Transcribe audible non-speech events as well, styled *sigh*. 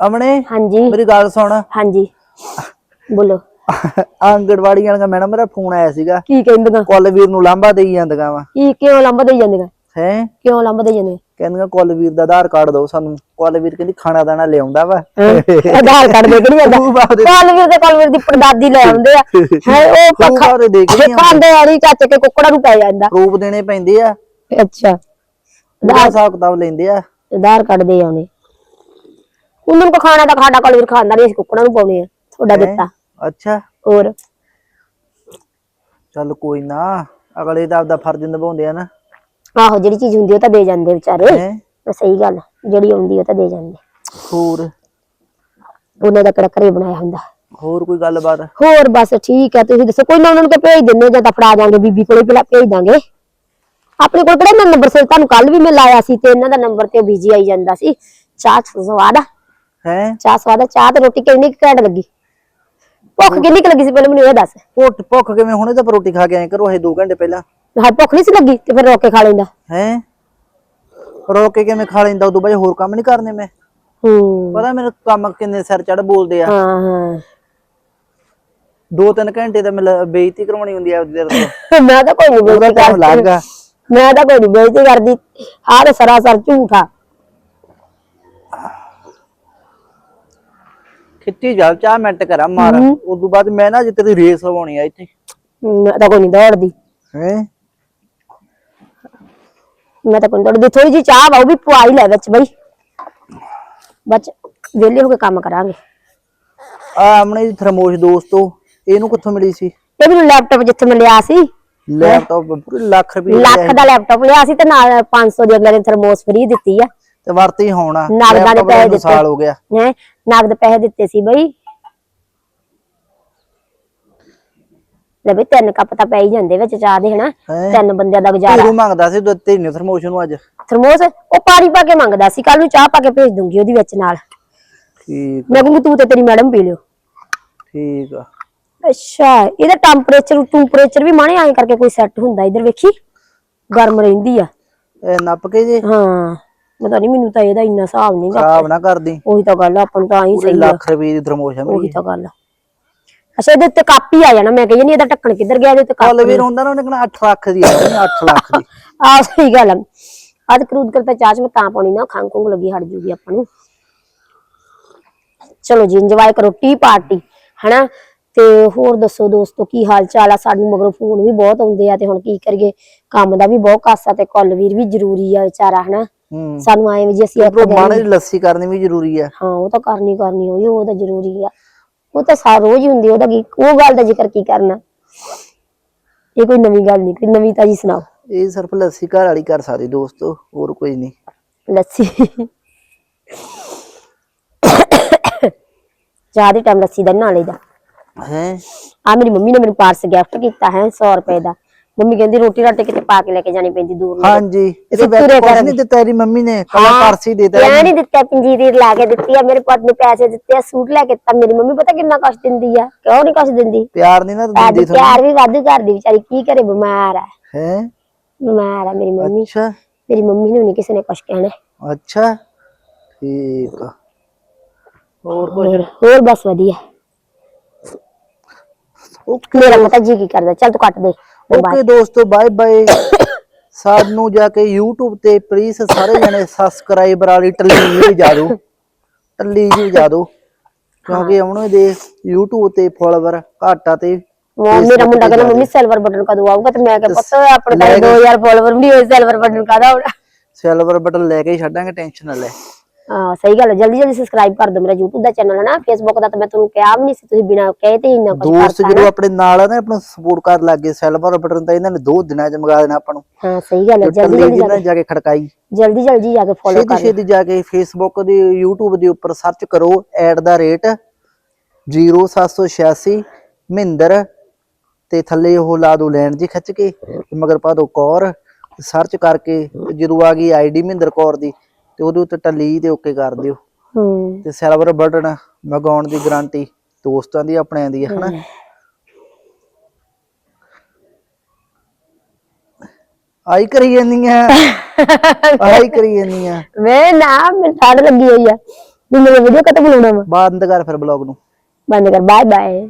ਅਮਣੇ ਹਾਂਜੀ। ਮੇਰੀ ਗੱਲ ਸੁਣ। ਹਾਂਜੀ। ਬੋਲੋ। *laughs* ਆਂਗੜਵਾੜੀ ਵਾਲਿਆਂ ਦਾ ਮੈਡਮ ਮੇਰਾ ਫੋਨ ਆਇਆ ਸੀਗਾ। ਕੀ ਕਹਿੰਦੀਆਂ? ਕੁਲਵੀਰ ਨੂੰ ਲਾਂਭਾ ਦੇਈ ਜਾਂਦੀਆਂ ਵਾ। ਕੀ ਕਿਉਂ ਲੰਬ ਦੇ ਜਾਂਦੀਆਂ? ਹੈ? ਕਿਉਂ ਲੰਬ ਦੇ ਜਾਂਦੀਆਂ? ਕਹਿੰਦੀਆਂ ਕੁਲਵੀਰ ਦਾ ਆਧਾਰ ਕਾਰਡ ਦਿਓ ਸਾਨੂੰ। ਕੁਲਵੀਰ ਕਹਿੰਦੀ ਖਾਣਾ ਦਾਣਾ ਲਿਆਉਂਦਾ ਵਾ। ਆਧਾਰ ਕਾਰਡ ਦੇ ਕਿਹੜੀ ਜਾਂਦਾ। ਤੂੰ ਬਾਪ ਦੇ ਕਾਲਵੀਰ ਦੇ ਕਾਲਵੀਰ ਦੀ ਪੜਦਾਦੀ ਲੈ ਆਉਂਦੇ ਆ। ਹੈ ਉਹ ਪੱਖਾ ਦੇ ਦੇਖ ਲਈ ਆ। ਖਾਂਦੇ ਆ ਰੀ ਚੱਚ ਕੇ ਕੁੱਕੜਾਂ ਨੂੰ ਪੈ ਜਾਂਦਾ। ਪ੍ਰੂਫ ਦੇਣੇ ਪੈਂਦੇ ਆ। ਅੱਛਾ। ਉਹਦਾ ਹਿਸਾਬ ਕਿਤਾਬ ਲੈਂਦੇ ਆ। ਆਧਾਰ ਕਾਰਡ ਦੇ ਆਉਣੇ ਉਹਨਾਂ ਨੂੰ ਖਾਣਾ ਤਾਂ ਖਾਡਾ ਕਾਲਵੀਰ ਖਾਂਦਾ ਨਹੀਂ ਅਸੀਂ ਕੁੱਕੜਾਂ ਨੂੰ ਪਾਉਣੇ ਆ ਤੁਹਾਡਾ ਹੈਂ? ਦਿੱਤਾ। ਅੱਛਾ। ਹੋਰ? ਚੱਲ ਕੋਈ ਨਾ ਅਗਲੇ ਦਾ ਆਪਦਾ ਫਰਜ਼ ਨਿਭਾਉਂਦੇ ਆ ਨਾ। ਆਹੋ ਜਿਹੜੀ ਚੀਜ਼ ਹੁੰਦੀ ਉਹ ਤਾਂ ਦੇ ਜਾਂਦੇ ਵਿਚਾਰੇ। ਹੈ? ਸਹੀ ਗੱਲ ਆ। ਜਿਹੜੀ ਆਉਂਦੀ ਉਹ ਤਾਂ ਦੇ ਜਾਂਦੇ। ਹੋਰ? ਉਹਨਾਂ ਦਾ ਕਿਹੜਾ ਘਰੇ ਬਣਾਇਆ ਹੁੰਦਾ। ਹੋਰ ਕੋਈ ਗੱਲਬਾਤ? ਹੋਰ ਬਸ ਠੀਕ ਹੈ ਤੁਸੀਂ ਦੱਸੋ ਕੋਈ ਨਾ ਉਹਨਾਂ ਨੂੰ ਕਿ ਭੇਜ ਦਿੰਦੇ ਜਾਂ ਤਾਂ ਫੜਾ ਜਾਾਂਗੇ ਬੀਬੀ ਕੋਲੇ ਪਹਿਲਾਂ ਭੇਜ ਦਾਂਗੇ। ਆਪਣੇ ਕੋਲ ਕਿਹੜਾ ਨੰਬਰ ਸੇ ਤੁਹਾਨੂੰ ਕੱਲ ਵੀ ਮੈਂ ਲਾਇਆ ਸੀ ਤੇ ਇਹਨਾਂ ਦਾ ਨੰਬਰ ਤੇ ਬਿਜ਼ੀ ਆਈ ਜਾਂਦਾ ਸੀ। ਚਾਹ ਸਵਾਦ ਆ। ਹੈ। ਚਾਹ ਸਵਾਦ ਆ ਚਾਹ ਤੇ ਰੋਟੀ ਕਿੰਨੀ ਕੁ ਘੈਂਟ ਲੱਗੀ? ਭੁੱਖ ਕਿੰਨੀ ਕੁ ਲੱਗੀ ਸੀ ਪਹਿਲਾਂ ਮੈਨੂੰ ਇਹ ਦੱਸ। ਭੁੱਖ ਭੁੱਖ ਕਿਵੇਂ? ਹੁਣੇ ਤਾਂ ਰੋਟੀ ਖਾ ਕੇ ਆਏ ਕਰੋ ਇਹ 2 ਘੰਟੇ ਪਹਿਲਾਂ। ਹਾਂ ਭੁੱਖ ਨਹੀਂ ਸੀ ਲੱਗੀ ਤੇ ਫਿਰ ਰੋਕ ਕੇ ਖਾ ਲੈਂਦਾ। ਹੈ? ਰੋ ਕੇ ਕਿਵੇਂ ਖਾ ਲੈਂਦਾ? ਉਦੋਂ ਬਾਅਦ ਹੋਰ ਕੰਮ ਨਹੀਂ ਕਰਨੇ ਮੈਂ। ਹੂੰ। ਪਤਾ ਮੈਨੂੰ ਕੰਮ ਕਿੰਨੇ ਸਿਰ ਚੜ ਬੋਲਦੇ ਆ। ਹਾਂ ਹਾਂ। ਦੋ ਤਿੰਨ ਘੰਟੇ ਤਾਂ ਮੈਂ ਬੇਇੱਜ਼ਤੀ ਕਰਵਾਉਣੀ ਹੁੰਦੀ ਆ ਉਹਦੀ ਦੇਰ ਤੋਂ। *laughs* ਮੈਂ ਤਾਂ ਕੋਈ ਨਹੀਂ ਉਹਦਾ ਟਾਈਮ ਕਰਦੀ। ਲੱਗਾ ਮੈਂ ਤਾਂ ਕੋਈ ਨਹੀਂ ਬੇਇੱਜ਼ਤੀ ਕਰਦੀ। ਆਹ ਤਾਂ ਸਰਾਸਰ ਝੂਠਾ ਖਿੱਚੀ ਜਾ ਚਾਹ ਮਿੰਟ ਕਰਾਂ ਮਾਰ। ਉਦੋਂ ਬਾਅਦ ਮੈਂ ਨਾ ਅੱਜ ਤੇਰੀ ਰੇਸ ਲਵਾਉਣੀ ਆ ਇੱਥੇ। ਮੈਂ ਤਾਂ ਕੋਈ ਨਹੀਂ ਦੌੜਦੀ। ਹੈ? ਮੈਂ ਤਾਂ ਕੋਈ ਦੌੜਦੀ। ਥੋੜੀ ਜੀ ਚਾਹ ਉਹ ਵੀ ਪਵਾ ਹੀ ਲੈ ਵਿੱਚ ਬਈ। ਬਚ ਵਿਹਲੇ ਹੋ ਕੇ ਕੰਮ ਕਰਾਂਗੇ। ਆ ਆਪਣੇ ਥਰਮੋਸ਼ ਦੋਸਤੋ ਇਹਨੂੰ ਕਿੱਥੋਂ ਮਿਲੀ ਸੀ? ਇਹ ਮੈਨੂੰ ਲੈਪਟਾਪ ਜਿੱਥੇ ਮੈਂ ਲਿਆ ਸੀ। ਲੈਪਟਾਪ ਪੂਰੇ ਲੱਖ ਰੁਪਏ ਲੱਖ ਦਾ ਲੈਪਟਾਪ ਲਿਆ ਸੀ ਤੇ ਨਾਲ 500 ਦੀ ਅਗਲੇ ਥਰਮੋਸ ਫ੍ਰੀ ਦਿੱਤੀ ਆ। ਤੇ ਵਰਤ ਹੋਣਾ। ਨਗਦਾਂ ਦੇ ਪੈਸੇ ਨੂੰ ਦਿੱਤੇ। ਸਾਲ ਹੋ ਗਿਆ। ਹੈ? ਨਗਦ ਪੈਸੇ ਦਿੱਤੇ ਸੀ ਬਈ। ਲੈ ਬਈ ਤਿੰਨ ਕੱਪ ਤਾਂ ਪੈ ਹੀ ਜਾਂਦੇ ਵਿੱਚ ਚਾਹ ਦੇ ਹਨਾ? ਹੈਂ? ਤਿੰਨ ਬੰਦਿਆਂ ਦਾ ਗੁਜ਼ਾਰਾ। ਤੂੰ ਮੰਗਦਾ ਸੀ ਦਿੱਤੇ ਨਹੀਂ ਥਰਮੋਸ਼ ਨੂੰ ਅੱਜ? ਥਰਮੋਸ? ਉਹ ਪਾਣੀ ਪਾ ਕੇ ਮੰਗਦਾ ਸੀ ਕੱਲ ਨੂੰ ਚਾਹ ਪਾ ਕੇ ਭੇਜ ਦੂੰਗੀ ਉਹਦੀ ਵਿੱਚ ਨਾਲ। ਠੀਕ ਮੈਂ ਕਹੂੰਗੀ ਤੂੰ ਤੇ ਤੇਰੀ ਮੈਡਮ ਪੀ ਲਿਓ। ਠੀਕ ਆ। ਅੱਛਾ ਇਹਦਾ ਟੈਂਪਰੇਚਰ ਟੈਂਪਰੇਚਰ ਵੀ ਮਾਣੇ ਐਂ ਕਰਕੇ ਕੋਈ ਸੈੱਟ ਹੁੰਦਾ। ਇਧਰ ਵੇਖੀ ਗਰਮ ਰਹਿੰਦੀ ਆ। ਇਹ ਨੱਪ ਕੇ ਜੇ? ਹਾਂ। ਪਤਾ ਨਹੀਂ ਮੈਨੂੰ ਤਾਂ ਇਹਦਾ ਇੰਨਾ ਹਿਸਾਬ ਨਹੀਂਗਾ ਖਰਾਬ ਨਾ ਕਰਦੀ। ਉਹੀ ਤਾਂ ਗੱਲ ਆ, ਆਪਾਂ ਨੂੰ ਤਾਂ ਪੂਰੇ ਸਹੀ ਆ। ਲੱਖ ਰੁਪਏ ਦੀ ਥਰਮੋਸ਼ ਆ ਉਹੀ ਮੇਰੀ ਤਾਂ ਗੱਲ ਆ। ਅੱਛਾ ਇਹਦੇ ਉੱਤੇ ਕੱਪ ਆ ਜਾਣਾ ਮੈਂ ਕਹੀ ਨਹੀਂ ਇਹਦਾ ਢੱਕਣ ਕਿੱਧਰ ਗਿਆ ਇਹਦੇ ਉੱਤੇ ਕੱਪ ਕੱਲ ਵੀਰ ਹੁੰਦਾ ਨਾ ਉਹਨੇ ਕਹਣਾ 8 ਲੱਖ ਦੀ ਆ 8 ਲੱਖ ਦੀ। *laughs* ਆ ਸਹੀ ਗੱਲ ਆ। ਅੱਜ ਕਰੂਦ ਕਰਤਾ ਚਾਹ ਚ ਮੈਂ ਤਾਂ ਪਾਉਣੀ ਨਾ ਖੰਗ ਖੁੰਗ ਲੱਗੀ ਹਟ ਜੂਗੀ ਆਪਾਂ ਨੂੰ। ਚਲੋ ਜੀ ਇੰਜੋਏ ਕਰੋ ਟੀ ਪਾਰਟੀ ਹਨਾ? ਤੇ ਹੋਰ ਦੱਸੋ ਦੋਸਤੋ ਕੀ ਹਾਲ ਚਾਲ ਆ? ਸਾਨੂੰ ਮਗਰੋਂ ਫੋਨ ਵੀ ਬਹੁਤ ਆਉਂਦੇ ਆ ਤੇ ਹੁਣ ਕੀ ਕਰੀਏ? ਕੰਮ ਦਾ ਵੀ ਬਹੁਤ ਕਾਸਾ ਤੇ ਕੁੱਲਵੀਰ ਵੀ ਜ਼ਰੂਰੀ ਆ ਵਿਚਾਰਾ ਹਨਾ? ਹੂੰ। ਸਾਨੂੰ ਆਏ ਵੀ ਜੇ ਅਸੀਂ ਇੱਕ ਮਾਣੇ ਦੀ ਲੱਸੀ ਕਰਨੀ ਵੀ ਜ਼ਰੂਰੀ ਆ। ਹਾਂ ਉਹ ਤਾਂ ਕਰਨੀ ਕਰਨੀ ਹੋਈ ਉਹ ਤਾਂ ਜ਼ਰੂਰੀ ਆ। ਉਹ ਤਾਂ ਸਾਰ ਰੋਜ਼ ਹੀ ਹੁੰਦੀ ਉਹਦਾ ਕੀ ਉਹ ਗੱਲ ਦਾ ਜ਼ਿਕਰ ਕੀ ਕਰਨਾ? ਇਹ ਕੋਈ ਨਵੀਂ ਗੱਲ ਨਹੀਂ ਕੋਈ ਨਵੀਂ ਤਾਜੀ ਸੁਣਾਓ। ਇਹ ਸਿਰਫ ਲੱਸੀ ਘਰ ਵਾਲੀ ਕਰ ਸਕਦੀ ਦੋਸਤੋ ਹੋਰ ਕੋਈ ਨਹੀਂ। ਲੱਸੀ। ਚਾਹ ਦੇ ਟਾਈਮ ਲੱਸੀ ਦਾ ਨਾ ਲਈਦਾ ਹੈ? ਆ ਮੇਰੀ ਮੰਮੀ ਨੇ ਮੈਨੂੰ ਪਾਰਸ ਗਿਫਟ ਕੀਤਾ ਹੈ 100 ਰੁਪਏ ਦਾ। ਮੰਮੀ ਕਹਿੰਦੀ ਰੋਟੀ ਰਾਟੀ ਕਿਤੇ ਪਾ ਕੇ ਲੈ ਕੇ ਜਾਣੀ ਪੈਂਦੀ ਦੂਰ ਨੂੰ ਹਾਂਜੀ ਵਿੱਚ ਦੇ ਕੁਝ ਨਹੀਂ ਦਿੱਤਾ ਇਹਦੀ ਮੰਮੀ ਨੇ ਕੱਲਾ ਪਰਸ ਹੀ ਦੇਤਾ ਮੈਂ ਨਹੀਂ ਦਿੱਤਾ ਪੰਜੀਰੀ ਲਾ ਕੇ ਦਿੱਤੀ ਆ ਮੇਰੇ ਪੁੱਤ ਨੂੰ ਪੈਸੇ ਦਿੱਤੇ ਆ ਸੂਟ ਲੈ ਕੇ ਦਿੱਤਾ। ਮੇਰੀ ਮੰਮੀ ਪਤਾ ਕਿੰਨਾ ਕੁਛ ਦਿੰਦੀ ਆ ਕਿਉਂ ਨਹੀਂ ਕੁਛ ਦਿੰਦੀ? ਪਿਆਰ ਨਹੀਂ ਨਾ ਦਿੰਦੀ ਪਿਆਰ ਵੀ ਵਾਧੂ ਕਰਦੀ ਵਿਚਾਰੀ ਕੀ ਕਰੇ ਬਿਮਾਰ ਆ। ਹੈ? ਬਿਮਾਰ ਆ ਮੇਰੀ ਮੰਮੀ। ਅੱਛਾ। ਮੇਰੀ ਮੰਮੀ ਨੂੰ ਨਹੀਂ ਕਿਸੇ ਨੇ ਕੁਛ ਕਹਿਣਾ। ਅੱਛਾ ਠੀਕ ਆ। ਹੋਰ ਕੁਝ ਹੋਰ ਬਸ ਵਧੀਆ। ਮੇਰਾ ਪਤਾ ਜੀ ਕੀ ਕਰਦਾ ਚੱਲ ਤੂੰ ਕੱਟ ਦੇ। ਓਕੇ ਦੋਸਤੋ ਬਾਏ ਬਾਏ। ਸਾਨੂੰ ਜਾ ਕੇ YouTube ਤੇ ਪਲੀਜ਼ ਸਾਰੇ ਜਣੇ ਸਬਸਕ੍ਰਾਈਬਰ ਵਾਲੀ ਟੱਲੀ ਜੀ ਵਜਾ ਦਿਓ। ਟੱਲੀ ਜੀ ਵਜਾ ਦਿਓ। ਕਿਉਂਕਿ ਉਹਨੂੰ ਦੇ YouTube ਤੇ ਫੋਲੋਵਰ ਘੱਟ ਤੇ ਮੇਰਾ ਮੁੰਡਾ ਕਹਿੰਦਾ ਮੰਮੀ ਸਿਲਵਰ ਬਟਨ ਕਦੋਂ ਆਊਗਾ? ਤੇ ਮੈਂ ਕਿਹਾ ਪੁੱਤ ਆਪਣੇ ਤਾਂ 2000 ਫਾਲੋਵਰ ਵੀ ਹੋਏ ਸਿਲਵਰ ਬਟਨ ਕਾਦਾ ਹੋਣਾ ਸਿਲਵਰ ਬਟਨ ਲੈ ਕੇ ਛੱਡਾਂਗੇ ਟੈਨਸ਼ਨ ਨਾ ਲੈ। ਸਹੀ ਗੱਲ ਹੈ। ਜਲਦੀ ਜਲਦੀ ਸਬਸਕ੍ਰਾਈਬ ਕਰ ਦਿਓ ਮੇਰਾ YouTube ਦਾ ਚੈਨਲ ਹੈ ਨਾ Facebook ਦਾ ਤਾਂ ਮੈਂ ਤੁਹਾਨੂੰ ਕਿਹਾ ਵੀ ਨਹੀਂ ਸੀ ਤੁਸੀਂ ਬਿਨਾਂ ਕਹੇ ਤੇ ਹੀ ਇੰਨਾ ਕੁਝ ਦੋਸਤ ਕਰਤਾ ਜਦੋਂ ਆਪਣੇ ਨਾਲ ਆ ਨਾ ਆਪਣਾ ਸਪੋਰਟ ਕਰਨ ਲੱਗ ਸਿਲਵਰ ਬਟਨ ਤਾਂ ਇਹਨਾਂ ਨੇ ਦੋ ਦਿਨਾਂ ਚ ਮੰਗਾ ਦੇਣਾ ਆਪਾਂ ਨੂੰ। ਹਾਂ ਸਹੀ ਗੱਲ ਹੈ। ਜਲਦੀ ਜਲਦੀ ਜੀ ਕੇ ਖੜਕਾਈ। ਜਲਦੀ ਜਲਦੀ ਜਾ ਕੇ ਫੋਲੋ ਛੇਤੀ ਕਰ ਛੇਤੀ ਜਾ ਕੇ ਫੇਸਬੁੱਕ ਦੇ YouTube ਦੇ ਉੱਪਰ ਸਰਚ ਕਰੋ ਐਟ ਦਾ ਰੇਟ 0786 ਮਹਿੰਦਰ ਤੇ ਥੱਲੇ ਉਹ ਲਾ ਦੋ ਲੈਣ ਜੀ ਖਿੱਚ ਕੇ ਤੇ ਮਗਰ ਪਾ ਦੋ ਕੌਰ ਸਰਚ ਕਰਕੇ ਤੇ ਜਦੋਂ ਆ ਗਈ ਆਈਡੀ ਮਹਿੰਦਰ ਕੌਰ ਦੀ ਤੇ ਉਹਦੇ ਉੱਤੇ ਟੱਲੀ ਤੇ ਓਕੇ ਕਰ ਦਿਓ। ਹੂੰ। ਤੇ ਸਿਲਵਰ ਬਟਨ ਮਗਾਉਣ ਦੀ ਗਾਰੰਟੀ ਦੋਸਤਾਂ ਦੀ ਆਪਣਿਆਂ ਦੀ ਹੈ ਹਨਾ? ਆਈ ਕਰੀ ਜਾਂਦੀਆਂ। ਆਈ ਕਰੀ ਜਾਂਦੀਆਂ। ਵੇ ਨਾ ਮੈਨੂੰ ਠੰਡ ਲੱਗੀ ਹੋਈ ਆ। ਮੇਰੇ ਵੀਡੀਓ ਕਦ ਬਣਾਉਣਾ ਵਾ। ਬੰਦ ਕਰ ਫਿਰ ਬਲੌਗ ਨੂੰ। ਬੰਦ ਕਰ ਬਾਏ ਬਾਏ